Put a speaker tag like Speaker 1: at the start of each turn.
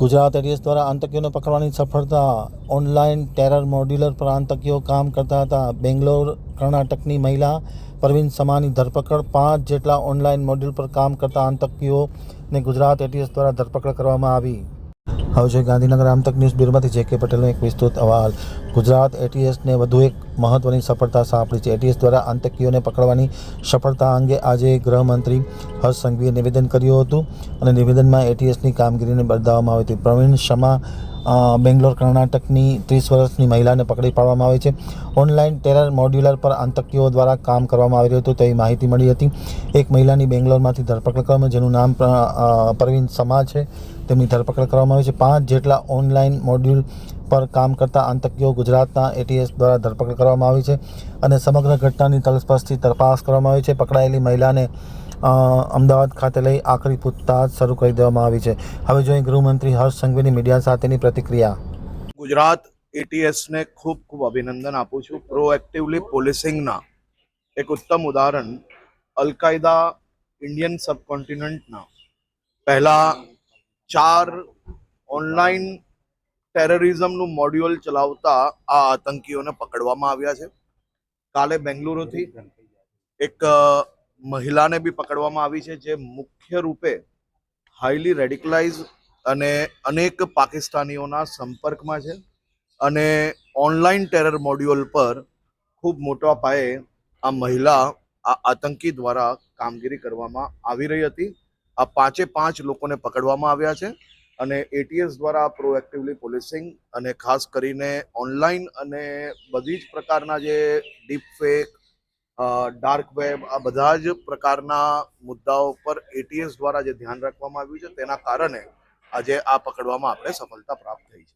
Speaker 1: Gujarat ATS દ્વારા આતંકીઓને પકડવાની સફળતા ઓનલાઈન ટેરર મોડ્યુલર પર આતંકીઓ કામ કરતા હતા. બેંગ્લોર કર્ણાટકની મહિલા પરવીન સમાની ધરપકડ, પાંચ જેટલા ઓનલાઈન મોડ્યુલ પર કામ કરતા આતંકીઓને ગુજરાત એટીએસ દ્વારા ધરપકડ કરવામાં આવી. હવે છે ગાંધીનગર આમતક ન્યૂઝ બ્યુરોમાંથી જે કે પટેલનો એક વિસ્તૃત અહેવાલ. ગુજરાત એટીએસને વધુ એક મહત્વની સફળતા સાંપડી છે. એટીએસ દ્વારા આતંકીઓને પકડવાની સફળતા અંગે આજે ગૃહમંત્રી હર્ષ સંઘવીએ નિવેદન કર્યું હતું અને નિવેદનમાં એટીએસની કામગીરીને બિરદાવવામાં આવી હતી. પ્રવીણ શમા બેંગ્લોર, કર્ણાટકની ત્રીસ વર્ષની મહિલાને પકડી પાડવામાં આવી છે. ઓનલાઈન ટેરર મોડ્યુલર પર આતંકીઓ દ્વારા કામ કરવામાં આવી રહ્યું હતું તેવી માહિતી મળી હતી. એક મહિલાની બેંગ્લોરમાંથી ધરપકડ કરવામાં જેનું નામ પ્ર- પરવીન સમા છે. તેમની ધરપકડ કરવામાં આવી છે. પાંચ જેટલા ઓનલાઈન મોડ્યુલ પર કામ કરતા આતંકીઓ ગુજરાતના એટીએસ દ્વારા ધરપકડ કરવામાં આવી છે અને સમગ્ર ઘટનાની તલસ્પર્શથી તપાસ કરવામાં આવી છે. પકડાયેલી મહિલાને અમદાવાદ ખાતે લઈ આખરી પૂછતાછ શરૂ કરી દેવામાં આવી છે. હવે જોઈએ ગૃહમંત્રી હર્ષ સંઘવીની મીડિયા સાથેની પ્રતિક્રિયા.
Speaker 2: ગુજરાત એટીએસને ખૂબ ખૂબ અભિનંદન આપું છું. પ્રોએક્ટિવલી પોલીસિંગના એક ઉત્તમ ઉદાહરણ અલકાયદા ઇન્ડિયન સબકોન્ટિનન્ટના પહેલા ચાર ઓનલાઈન ટેરરિઝમનું મોડ્યુલ ચલાવતા આ આતંકીઓને પકડવામાં આવ્યા છે. કાલે બેંગલુરુથી એક મહિલાને બી પકડવામાં આવી છે, જે મુખ્ય રૂપે હાઈલી રેડિકલાઇઝ અને અનેક પાકિસ્તાનીઓના સંપર્કમાં છે અને ઓનલાઈન ટેરર મોડ્યુલ પર ખૂબ મોટા પાયે આ મહિલા, આ આતંકી દ્વારા કામગીરી કરવામાં આવી રહી હતી. આ પાંચે પાંચ લોકોને પકડવામાં આવ્યા છે અને એટીએસ દ્વારા પ્રોએક્ટિવલી પોલીસિંગ અને ખાસ કરીને ઓનલાઈન અને બધી જ પ્રકારના જે ડીપ ફેક ડાર્ક વેબ આ બધા જ પ્રકારના મુદ્દાઓ પર એટીએસ દ્વારા જે ધ્યાન રાખવામાં આવ્યું છે તેના કારણે આજે આ પકડવામાં આપણે સફળતા પ્રાપ્ત થઈ છે.